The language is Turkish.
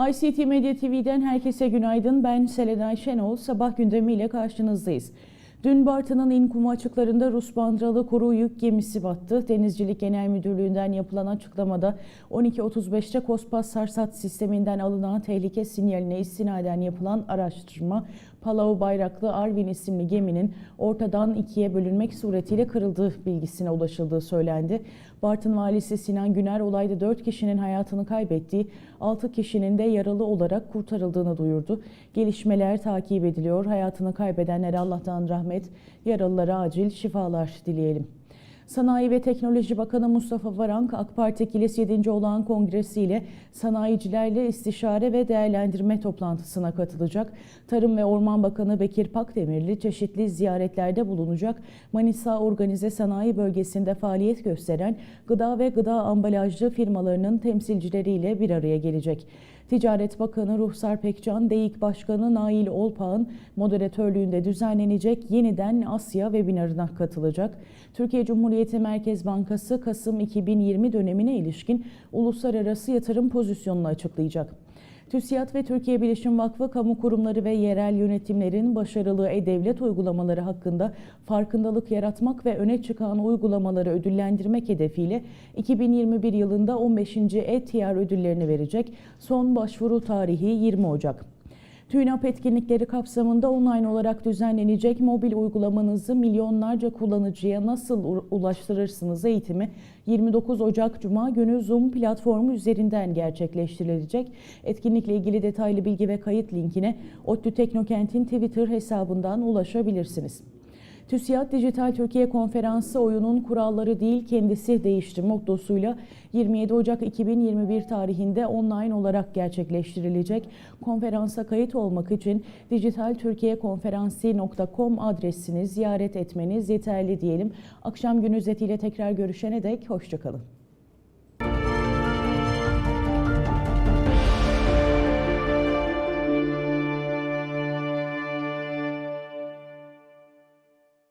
ICT Medya TV'den herkese günaydın. Ben Selenay Şenol. Sabah gündemiyle karşınızdayız. Dün Bartın'ın İnkumu açıklarında Rus bandralı kuru yük gemisi battı. Denizcilik Genel Müdürlüğü'nden yapılan açıklamada 12.35'te Kospas Sarsat sisteminden alınan tehlike sinyaline istinaden yapılan araştırma Palau bayraklı Arvin isimli geminin ortadan ikiye bölünmek suretiyle kırıldığı bilgisine ulaşıldığı söylendi. Bartın valisi Sinan Güner olayda 4 kişinin hayatını kaybettiği, 6 kişinin de yaralı olarak kurtarıldığını duyurdu. Gelişmeler takip ediliyor. Hayatını kaybedenler Allah'tan rahmet, yaralılara acil şifalar dileyelim. Sanayi ve Teknoloji Bakanı Mustafa Varank, AK Parti Kilis 7. olağan kongresiyle sanayicilerle istişare ve değerlendirme toplantısına katılacak. Tarım ve Orman Bakanı Bekir Pakdemirli çeşitli ziyaretlerde bulunacak. Manisa Organize Sanayi Bölgesi'nde faaliyet gösteren gıda ve gıda ambalajlı firmalarının temsilcileriyle bir araya gelecek. Ticaret Bakanı Ruhsar Pekcan, DEİK Başkanı Nail Olpağ'ın moderatörlüğünde düzenlenecek yeniden Asya webinarına katılacak. Türkiye Cumhuriyeti Merkez Bankası Kasım 2020 dönemine ilişkin uluslararası yatırım pozisyonunu açıklayacak. TÜSİAD ve Türkiye Bilişim Vakfı kamu kurumları ve yerel yönetimlerin başarılı e-devlet uygulamaları hakkında farkındalık yaratmak ve öne çıkan uygulamaları ödüllendirmek hedefiyle 2021 yılında 15. e-TR ödüllerini verecek. Son başvuru tarihi 20 Ocak. TÜYNAP etkinlikleri kapsamında online olarak düzenlenecek mobil uygulamanızı milyonlarca kullanıcıya nasıl ulaştırırsınız eğitimi 29 Ocak Cuma günü Zoom platformu üzerinden gerçekleştirilecek. Etkinlikle ilgili detaylı bilgi ve kayıt linkine ODTÜ Teknokent'in Twitter hesabından ulaşabilirsiniz. TÜSİAD Dijital Türkiye Konferansı oyunun kuralları değil kendisi değişti mottosuyla 27 Ocak 2021 tarihinde online olarak gerçekleştirilecek. Konferansa kayıt olmak için dijitaltürkiyekonferansi.com adresini ziyaret etmeniz yeterli diyelim. Akşam gün özetiyle tekrar görüşene dek hoşçakalın.